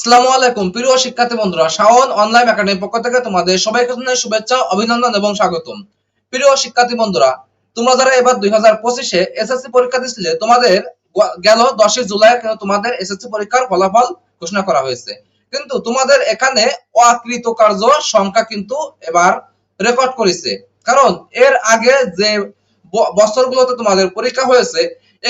আসসালামু আলাইকুম। প্রিয় শিক্ষার্থী বন্ধুরা, শাওন অনলাইন একাডেমির পক্ষ থেকে তোমাদের সবাইকে জানাই শুভেচ্ছা, অভিনন্দন এবং স্বাগতম। প্রিয় শিক্ষার্থী বন্ধুরা, তোমরা যারা এবার দুই হাজার পঁচিশে এসএসসি পরীক্ষা দিছিলে, তোমাদের গেল দশই জুলাই কিন্তু তোমাদের এসএসসি পরীক্ষার ফলাফল ঘোষণা করা হয়েছে। কিন্তু তোমাদের এখানে অকৃত কার্য সংখ্যা কিন্তু এবার রেকর্ড করেছে। কারণ এর আগে যে বছরগুলোতে তোমাদের পরীক্ষা হয়েছে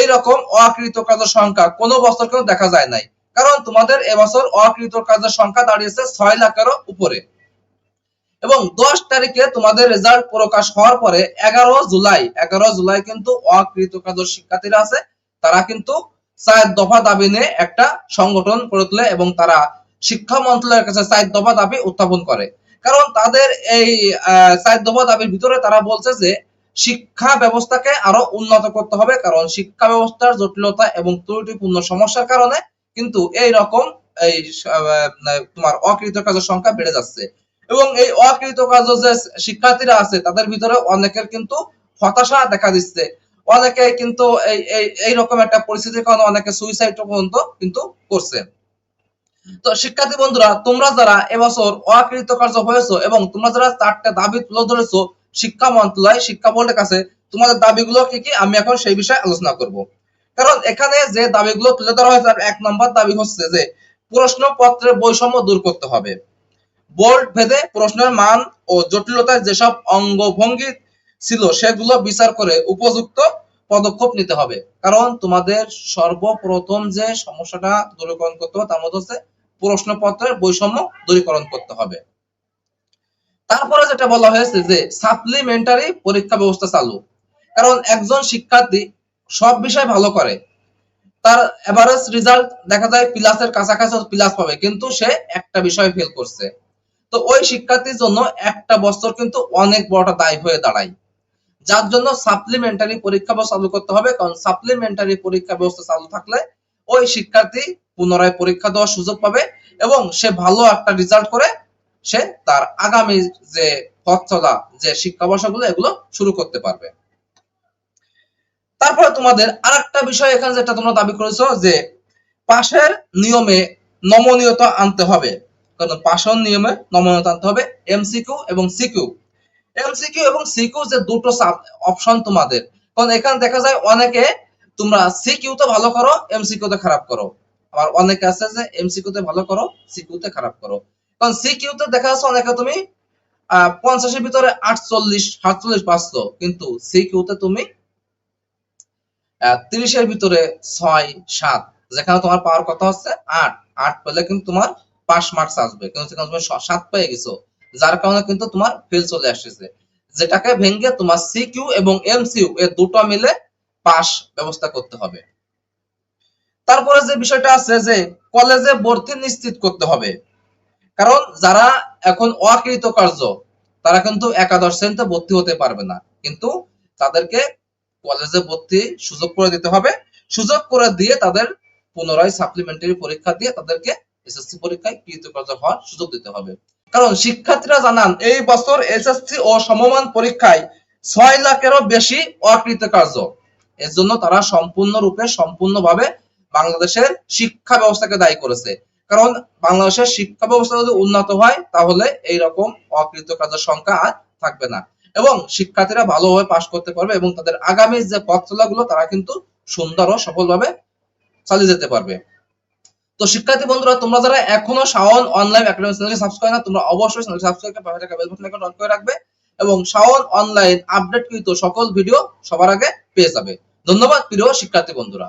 এই রকম অকৃত কার্য সংখ্যা কোনো বছর কিন্তু দেখা যায় নাই। কারণ তোমাদের এবছর অকৃত কার্যের সংখ্যা দাঁড়িয়েছে ছয় লাখেরও উপরে। এবং দশ তারিখে তোমাদের রেজাল্ট প্রকাশ হওয়ার পরে এগারো জুলাই এগারো জুলাই কিন্তু অকৃত কার্য শিক্ষার্থীরা আছে, তারা কিন্তু চার দফা দাবি নিয়ে একটা সংগঠন করে তোলে এবং তারা শিক্ষা মন্ত্রণালয়ের কাছে চার দফা দাবি উত্থাপন করে। কারণ তাদের এই চার দফা দাবির ভিতরে তারা বলছে যে শিক্ষা ব্যবস্থাকে আরও উন্নত করতে হবে, কারণ শিক্ষা ব্যবস্থার জটিলতা এবং ত্রুটিপূর্ণ সমস্যার কারণে কিন্তু এই রকম এই তোমার অকৃত কাজের সংখ্যা বেড়ে যাচ্ছে। এবং এই অকৃত কাজ যে শিক্ষার্থীরা আছে, তাদের ভিতরে অনেকের কিন্তু হতাশা দেখা দিচ্ছে। অনেকে কিন্তু এই এইরকম একটা পরিস্থিতির কারণে অনেকে সুইসাইড পর্যন্ত কিন্তু করছে। তো শিক্ষার্থী বন্ধুরা, তোমরা যারা এবছর অকৃত কার্য হয়েছো এবং তোমরা যারা চারটা দাবি তুলে ধরেছো শিক্ষা মন্ত্রণালয় শিক্ষা বোর্ডের কাছে, তোমাদের দাবিগুলো কি কি? আমি এখন সেই বিষয়ে আলোচনা করব। কারণ এখানে যে দাবিগুলো তুলে ধরা হয়েছে এক নম্বর দাবি হচ্ছে যে প্রশ্নপত্রের বৈষম্য দূর করতে হবে। বোর্ড ভেদে প্রশ্নের মান ও জটিলতার যেসব অঙ্গভঙ্গি ছিল, সেগুলো বিচার করে উপযুক্ত পদক্ষেপ নিতে হবে। কারণ তোমাদের সর্বপ্রথম যে সমস্যাটা দূরীকরণ করতে হবে, তার মধ্যে হচ্ছে প্রশ্নপত্রের বৈষম্য দূরীকরণ করতে হবে। তারপরে যেটা বলা হয়েছে যে সাপ্লিমেন্টারি পরীক্ষা ব্যবস্থা চালু। কারণ একজন শিক্ষার্থী সব বিষয় ভালো করে। তার এভারেজ রেজাল্ট দেখা যায় প্লাসের কাছাকাছি প্লাস পাবে, কিন্তু সে একটা বিষয় ফেল করছে। তো ওই শিক্ষার্থীর জন্য একটা বছর কিন্তু অনেক বড়টা দায় হয়ে দাঁড়ায়। যার জন্য সাপ্লিমেন্টারি পরীক্ষা ব্যবস্থা চালু করতে হবে, কারণ সাপ্লিমেন্টারি পরীক্ষা ব্যবস্থা চালু থাকলে ওই শিক্ষার্থী পুনরায় পরীক্ষা দেওয়ার সুযোগ পাবে এবং সে ভালো একটা রেজাল্ট করে সে তার আগামী যে পথ চলা যে শিক্ষাবর্ষগুলো, এগুলো শুরু করতে পারবে। তারপরে তোমাদের আরেকটা বিষয় এখানে যেটা তোমরা দাবি করেছ যে পাশের নিয়মে নমনীয়তা আনতে হবে। কারণ পাশের নিয়মে নমনীয়তা আনতে হবে এমসিকিউ এবং সিকিউ এমসিকিউ এবং সিকিউ যে দুটো অপশন তোমাদের। কারণ এখানে দেখা যায় অনেকে তোমরা সিকিউ তে ভালো করো এমসিকিউ তে খারাপ করো। আবার অনেকে আছে যে এমসিকিউ তে ভালো করো সিকিউ তে খারাপ করো। কারণ সিকিউ তে দেখা যাচ্ছে অনেকে তুমি পঞ্চাশের ভিতরে আটচল্লিশ, সাতচল্লিশ পাঁচশো কিন্তু সিকিউ তে তুমি তিরিশের ভিতরে ছয়, সাত। যেখানে তোমার পাওয়ার কথা হচ্ছে? আট। আট পেলে কিন্তু তোমার পাস মার্কস আসবে। কিন্তু সেখানে তুমি সাত পেয়ে গেছো। যার কারণে কিন্তু তোমার ফেল চলে যেটাকে ভেঙে তোমার সিকিউ এবং এমসিউ এ দুটো মিলে পাস ব্যবস্থা করতে হবে। তারপরে যে বিষয়টা আছে যে কলেজে ভর্তি নিশ্চিত করতে হবে। কারণ যারা এখন অকৃত কার্য তারা কিন্তু একাদশ শ্রেণীতে ভর্তি হতে পারবে না। কিন্তু তাদেরকে কলেজে ভর্তি সুযোগ করে দিতে হবে। সুযোগ করে দিয়ে তাদের পুনরায় সাপ্লিমেন্টারি পরীক্ষা দিয়ে তাদেরকে এসএসসি পরীক্ষায় কৃতকার্য হওয়ার সুযোগ দিতে হবে। কারণ শিক্ষার্থীরা জানান, এই বছর এসএসসি ও সমমান পরীক্ষায় ছয় লাখেরও বেশি অকৃতকার্য। এর জন্য তারা সম্পূর্ণরূপে, সম্পূর্ণভাবে বাংলাদেশের শিক্ষা ব্যবস্থাকে দায়ী করেছে। কারণ বাংলাদেশের শিক্ষা ব্যবস্থা যদি উন্নত হয়, তাহলে এই রকম অকৃতকার্যের সংখ্যা আর থাকবে না। এবং শিক্ষার্থীরা ভালোভাবে পাশ করতে পারবে এবং তাদের আগামী যে পথ চলাগুলো তারা কিন্তু সুন্দর ও সফলভাবে চালিয়ে যেতে পারবে। তো শিক্ষার্থী বন্ধুরা, তোমরা যারা এখনও শাওন অনলাইন একাডেমি চ্যানেলকে সাবস্ক্রাইব না, তোমরা অবশ্যই চ্যানেলকে সাবস্ক্রাইব করে পাশে থাকা বেল বাটন অন করে রাখবে এবং শাওন অনলাইন আপডেট কৃত সকল ভিডিও সবার আগে পেয়ে যাবে। ধন্যবাদ প্রিয় শিক্ষার্থী বন্ধুরা।